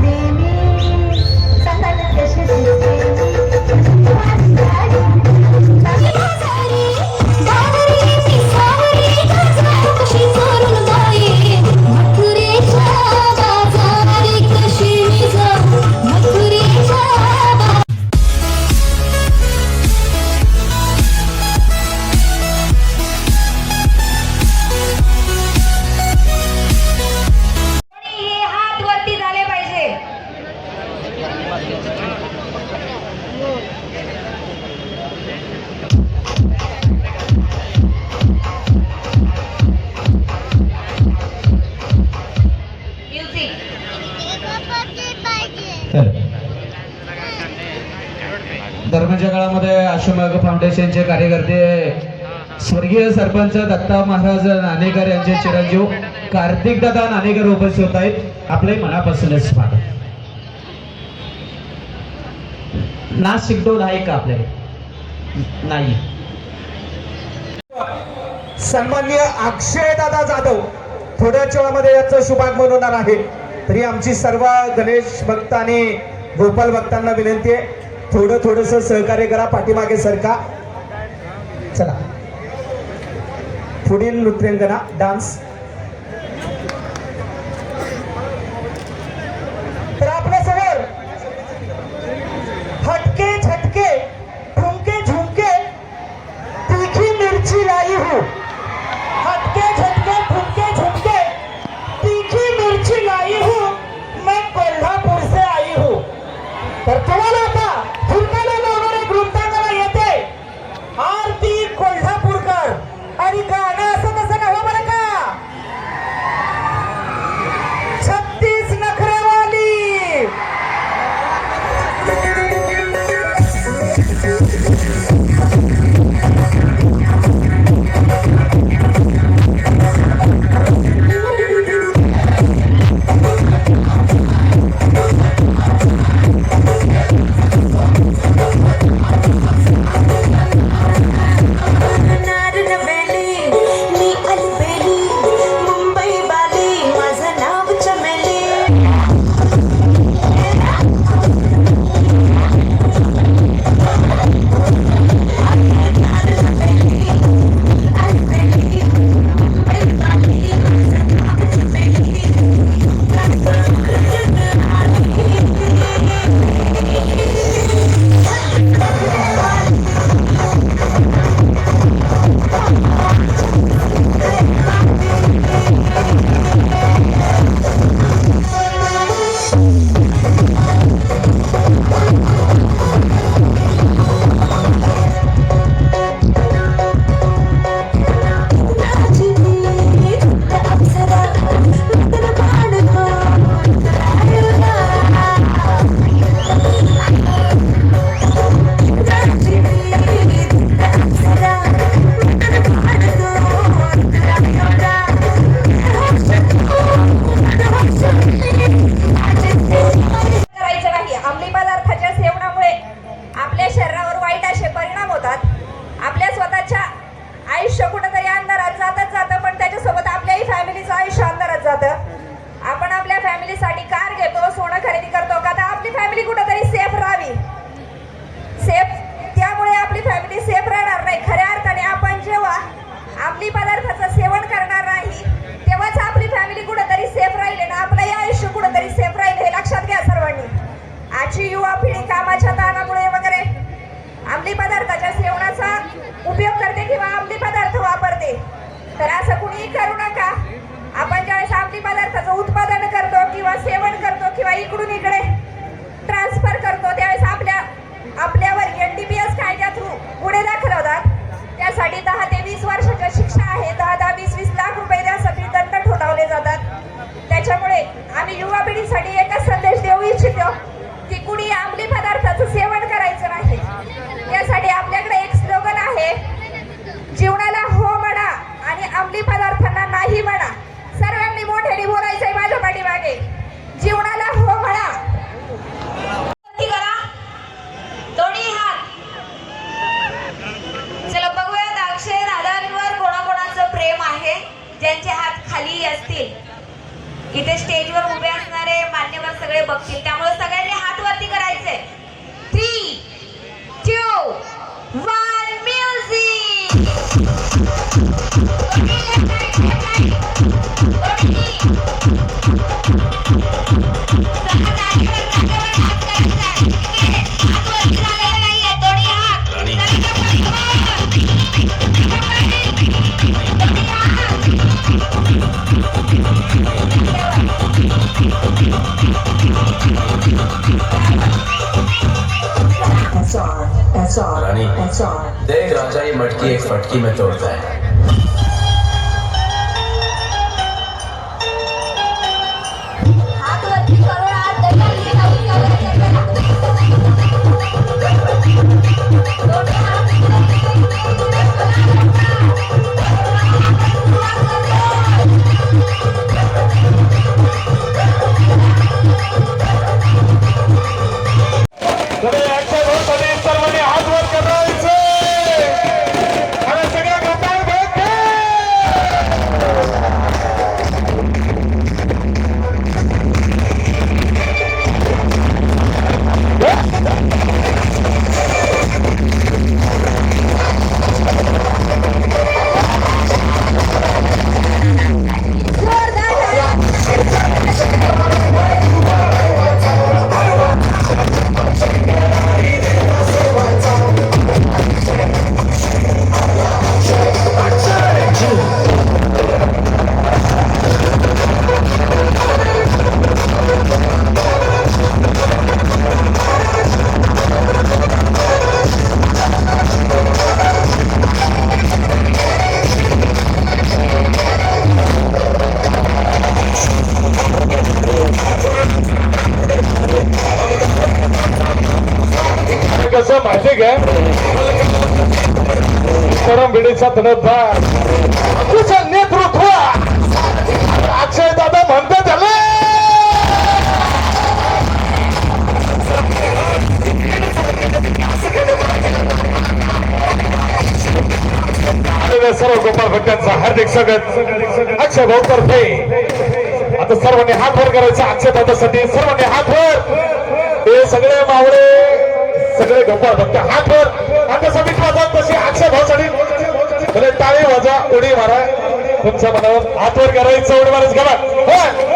baby अश्वमार्ग फाउंडेशनचे कार्यकर्ते स्वर्गीय सरपंच दत्ता महाराज नानेकर यांचे चिरंजीव कार्तिक दादा नानेकर उपस्थित होत आहेत. आपले मनापासूनच स्वागत. नाशिक डोल आहे का आपल्याकडे नाही. सन्मान्य अक्षय दादा जाधव थोड्याच वेळामध्ये याचं शुभागमन होणार आहे. तरी आमची सर्व गणेश भक्त आणि गोपाल भक्तांना विनंती आहे. थोडं थोडस सहकार्य करा पाठीमागे सरका. चला. पुढील नृत्यांगना डान्स. तर आपल्यासमोर हटके झटके ठुमके झुमके तिखी मिरची लाई हो. हटके झटके ठुमके झुमके तिखी मिरची लाई हो. मैं कोल्हापूर से आई हूँ. तर तुम्हाला आता मुलींसाठी फटकी में तोड़ता है कसं माहिती काय करम बिडीचा नेतृत्व अक्षय दादा म्हणतो त्याला सर्व गोपाळ भट्ट्यांचा हार्दिक स्वागत अक्षय भाऊ तर्फे आता सर्वांनी हात वर करायचा अक्षय दादासाठी सर्वांनी हात वर हे सगळे मावळे सगळे गोपाळ भक्त हात वर. आता समित वाजा तशी अक्षय भावसाठी भले टाळी वाजा उडी मारा. तुमच्या मनावर हात वर करायचं उडी मारायचं. घाला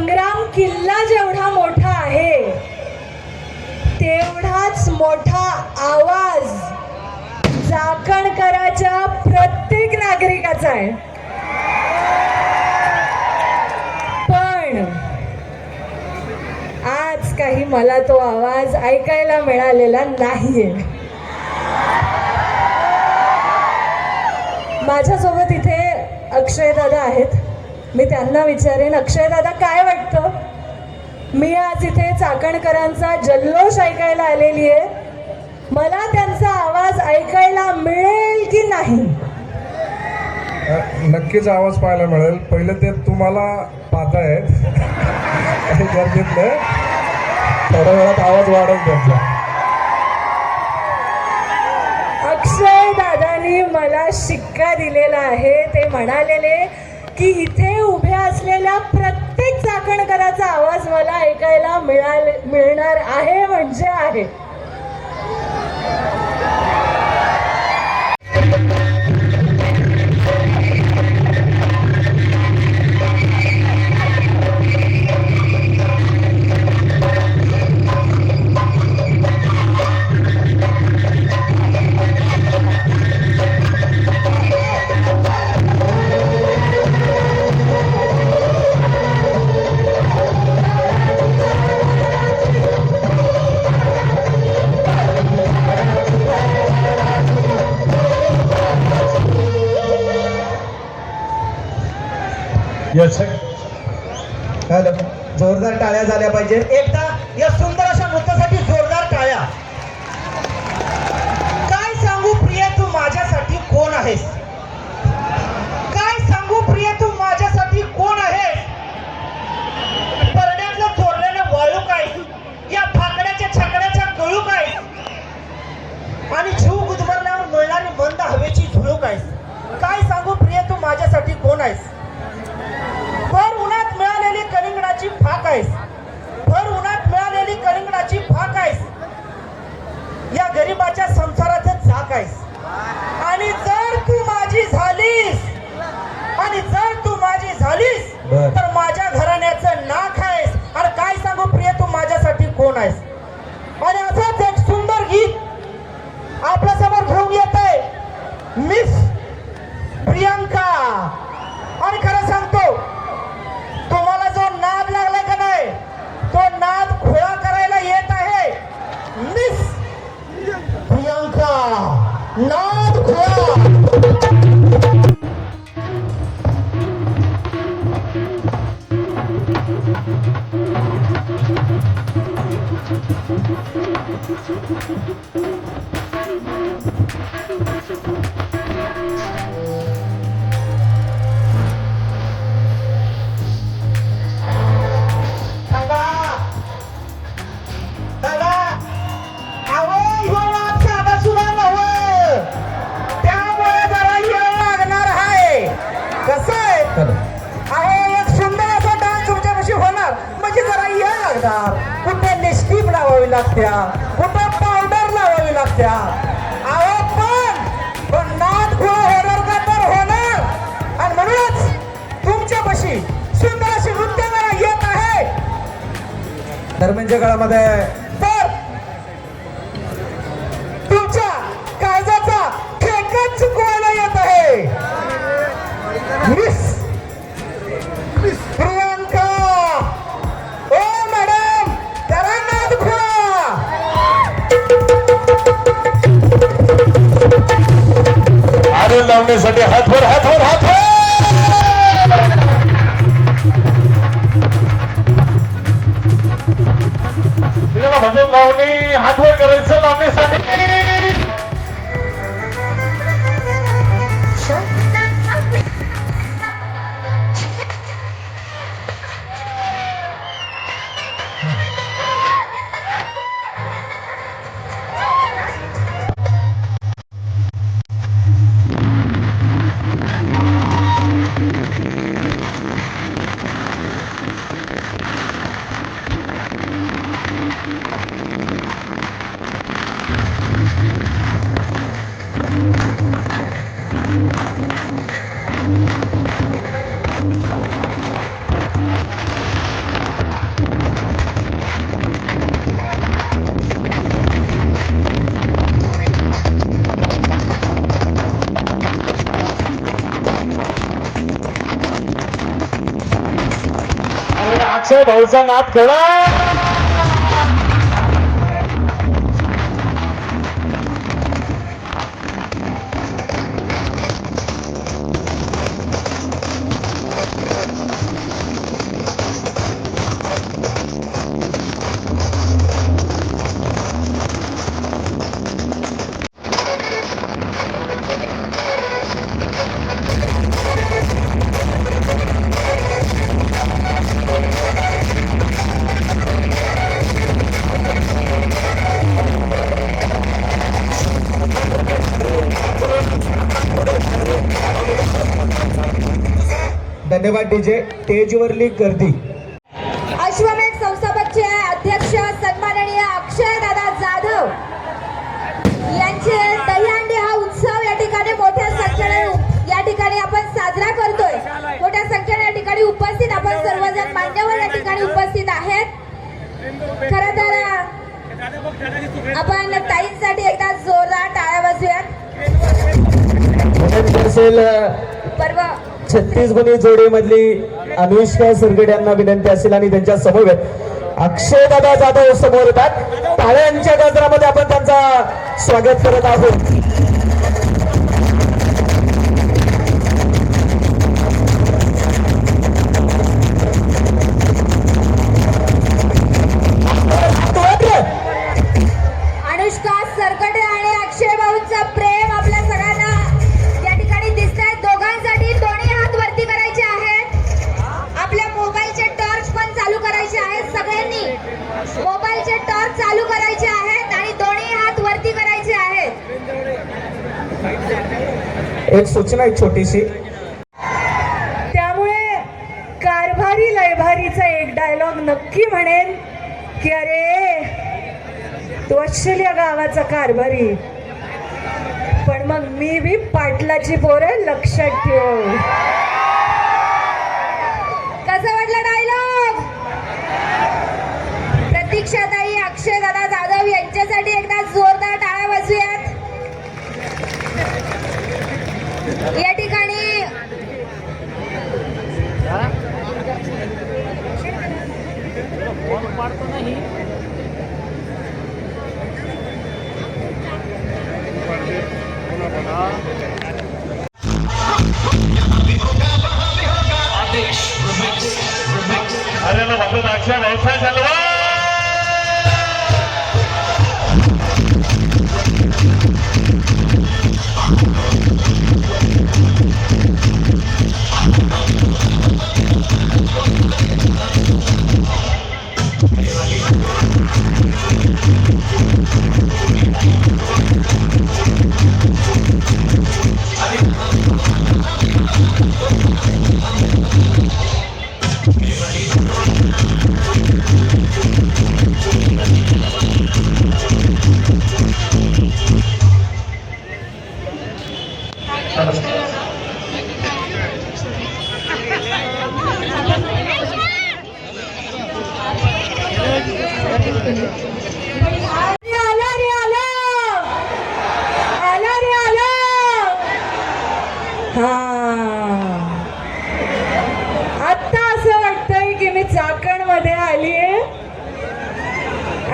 संग्राम किल्ला जेवढा मोठा आहे तेवढाच मोठा आवाज चाकणकराच्या प्रत्येक नागरिकाचा आहे. पण आज काही मला तो आवाज ऐकायला मिळालेला नाहीये. माझ्यासोबत इथे अक्षय दादा आहेत. मी त्यांना विचारेन अक्षय दादा काय वाटतं? मी आज इथे चाकणकरांचा जल्लोष ऐकायला आलेली आहे. मला त्यांचा आवाज ऐकायला मिळेल की नाही? नक्कीच आवाज पाहायला मिळेल. पहिलं ते तुम्हाला पाहतायत हे गरजेतलं थोड्या वेळात आवाज वाढेल त्यांचा. अक्षय दादानी मला शिक्का दिलेला आहे. ते म्हणालेले की इथे उभ्या असलेल्या प्रत्येक चाकणकराचा आवाज मला ऐकायला मिळाले मिळणार आहे म्हणजे आहे. क्षेत्रामध्ये तर तुमच्या काळजाचा ठेका चुकवायला येत आहे. मॅडम लावण्यासाठी हातभर हातभर. म्हणून लावणी हातवर करायचं लावण्यासाठी 우上가뭐了. डीजे स्टेजवरली गर्दी. अश्वमेध संस्थापकचे अध्यक्ष सन्माननीय अक्षय दादा जाधव यांचे दहीहंडी हा उत्सव या ठिकाणी मोठ्या संख्येने या ठिकाणी आपण साजरा करतोय. मोठ्या संख्येने या ठिकाणी उपस्थित आपण सर्वजण मान्यवर या ठिकाणी उपस्थित आहेत. खर तर आपण ताईंसाठी एकदा जोरदार टाळ्या वाजूयात परवा छत्तीस गुणी जोडीमधली अनुष्का सुरगड यांना विनंती असेल आणि त्यांच्यासमोर अक्षय दादा जाधव समोर येतात. टाळ्यांच्या गजरामध्ये आपण त्यांचा स्वागत करत आहोत. एक सूचना एक छोटीशी. त्यामुळे कारभारी लयभारीचा एक डायलॉग नक्की म्हणेन की अरे तो गावाचा कारभारी. पण मग मी बी पाटलाची पोरं लक्षात ठेव.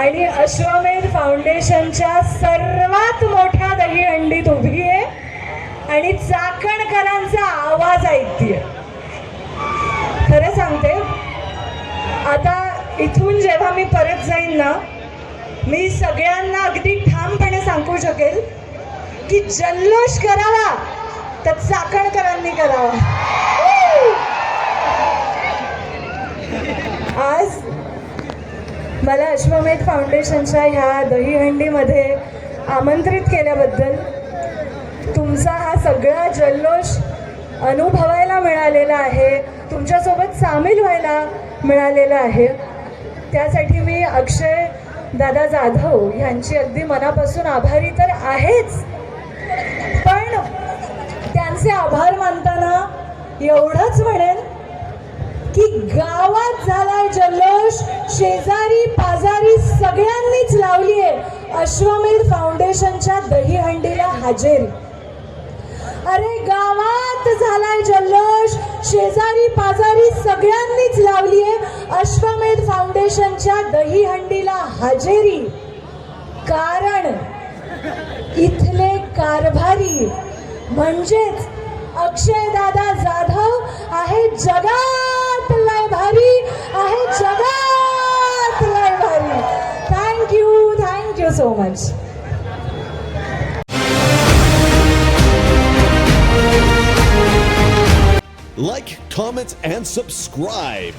आणि अश्वमेध फाउंडेशनच्या सर्वात मोठ्या दहीहंडीत उभी आहे आणि चाकणकरांचा आवाज ऐकतीये. खरं सांगते आता इथून जेव्हा मी परत जाईन ना मी सगळ्यांना अगदी ठामपणे सांगू शकेल की जल्लोष करावा तर चाकणकरांनी करावा. आज मला अश्वमेध फाउंडेशनच्या ह्या दहीहंडीमध्ये आमंत्रित केल्याबद्दल तुमचा हा सगळा जल्लोष अनुभवायला मिळालेला आहे. तुमच्यासोबत सामील व्हायला मिळालेला आहे. त्यासाठी मी अक्षय दादा जाधव यांची अगदी मनापासून आभारी तर आहेच. पण त्यांचे आभार मानताना एवढंच म्हणेन की गावात झालाय जल्लोष. शेजारी पाजारी सगळ्यांनीच लावली आहे. अश्वमेध फाउंडेशनच्या दहीहंडीला हजेर. अरे गावात झालाय जल्लोष. शेजारी पाजारी सगळ्यांनीच लावली आहे. अश्वमेध फाउंडेशनच्या दहीहंडीला हजेरी. कारण इथले कारभारी म्हणजेच अक्षय दादा जाधव आहे जगात. लय भारी आहे जगात लय भारी thank you thank you so much Like, comment, and subscribe.